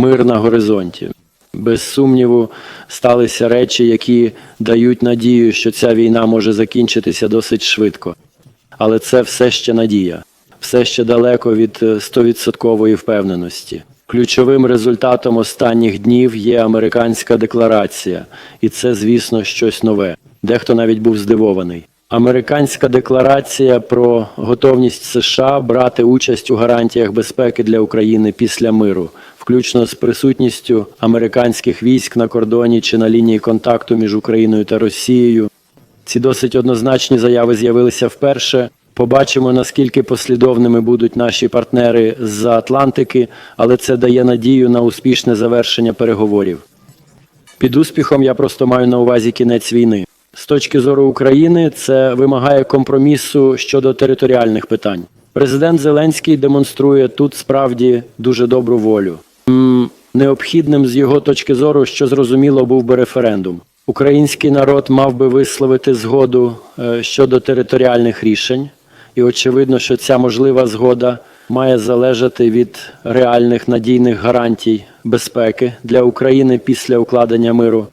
мир на горизонті. Без сумніву, сталися речі, які дають надію, що ця війна може закінчитися досить швидко. Але це все ще надія, все ще далеко від е, стовідсоткової впевненості. Ключовим результатом останніх днів є американська декларація, і це, звісно, щось нове. Дехто навіть був здивований. Американська декларація про готовність США брати участь у гарантіях безпеки для України після миру, включно з присутністю американських військ на кордоні чи на лінії контакту між Україною та Росією. Ці досить однозначні заяви з'явилися вперше. Побачимо, наскільки послідовними будуть наші партнери з Атлантики, але це дає надію на успішне завершення переговорів. Під успіхом я просто маю на увазі кінець війни. З точки зору України, це вимагає компромісу щодо територіальних питань. Президент Зеленський демонструє тут справді дуже добру волю. Необхідним з його точки зору, що зрозуміло, був би референдум. Український народ мав би висловити згоду е, щодо територіальних рішень, і очевидно, що ця можлива згода має залежати від реальних надійних гарантій безпеки для України після укладення миру.